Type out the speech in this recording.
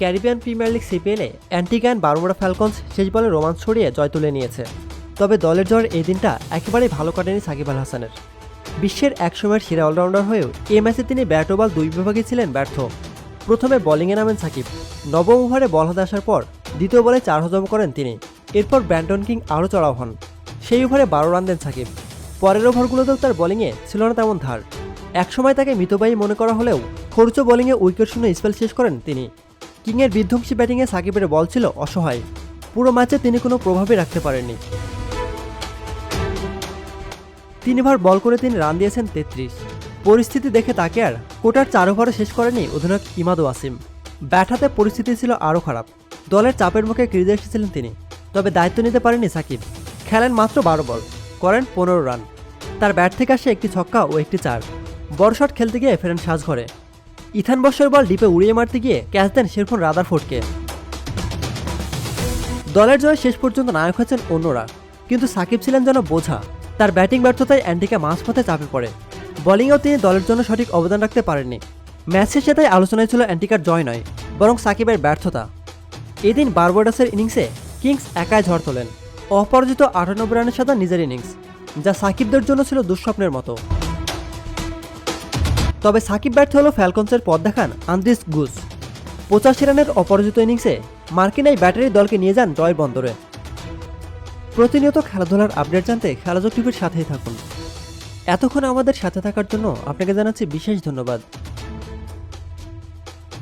Caribbean Premier League সিপিএলে Antigua Barbuda Falcons শেষ বলে রোমাঞ্চ ছড়িয়ে জয় তুলে নিয়েছে। তবে দলের জ্বর এই দিনটা একেবারেই ভালো কাটেনি সাকিব আল হাসানের। বিশ্বের একসময়ের সেরা অলরাউন্ডার হয়েও এ ম্যাচে তিনি ব্যাট ও বল দুই বিভাগে ছিলেন ব্যর্থ। প্রথমে বোলিংয়ে নামেন সাকিব, নবম ওভারে বল হাতে আসার পর দ্বিতীয় বলে চার হজম করেন তিনি। এরপর ব্যান্টন কিং আরও চড়াও হন। সেই ওভারে বারো রান দেন সাকিব। পরের ওভারগুলোতেও তার বোলিংয়ে ছিল না তেমন ধার। একসময় তাকে মিতবাহী মনে করা হলেও খরচ বোলিংয়ে উইকেট শূন্য স্পেল শেষ করেন তিনি। কিংয়ের বিধ্বংসী ব্যাটিংয়ে সাকিবের বল ছিল অসহায়। পুরো ম্যাচে তিনি কোনো প্রভাবই রাখতে পারেননি। তিনবার বল করে তিনি রান দিয়েছেন তেত্রিশ। পরিস্থিতি দেখে তাকে আর কোটার চার ওভারও শেষ করেনি অধিনায়ক ইমাদ ওয়াসিম ব্যাট হাতে পরিস্থিতি ছিল আরও খারাপ। দলের চাপের মুখে ক্রিজে এসেছিলেন তিনি, তবে দায়িত্ব নিতে পারেনি সাকিব। খেলেন মাত্র বারো বল, করেন পনেরো রান। তার ব্যাট থেকে আসে একটি ছক্কা ও একটি চার। বড় শট খেলতে গিয়ে ফেরেন সাজঘরে। ইথান বর্ষের বল ডিপে উড়িয়ে মারতে গিয়ে ক্যাচ দেন শেরফুন রাদার ফোর্টকে দলের জয় শেষ পর্যন্ত নায়ক হয়েছেন অন্যরা, কিন্তু সাকিব ছিলেন যেন বোঝা, তার ব্যাটিং ব্যর্থতায় অ্যান্টিকা মাঝপথে চাপে পড়ে। বোলিংয়েও তিনি দলের জন্য সঠিক অবদান রাখতে পারেননি। ম্যাচ শেষে তাই আলোচনায় ছিল অ্যান্টিকার জয় নয়, বরং সাকিবের ব্যর্থতা। এদিন বারবাডাসের ইনিংসে কিংস একাই ঝড় তোলেন। অপরাজিত আটানব্বই রানের সাথে নিজের ইনিংস, যা সাকিবদের জন্য ছিল দুঃস্বপ্নের মতো। তবে সাকিব ব্যর্থ হল ফ্যালকনসের পথ দেখান আন্দ্রিস গুস পঁচাশি রানের অপরাজিত ইনিংসে মার্কিন এই ব্যাটারি দলকে নিয়ে যান জয় বন্দরে। প্রতিনিয়ত খেলাধুলার আপডেট জানতে খেলাযোগ টিভির সাথেই থাকুন। এতক্ষণ আমাদের সাথে থাকার জন্য আপনাকে জানাচ্ছি বিশেষ ধন্যবাদ।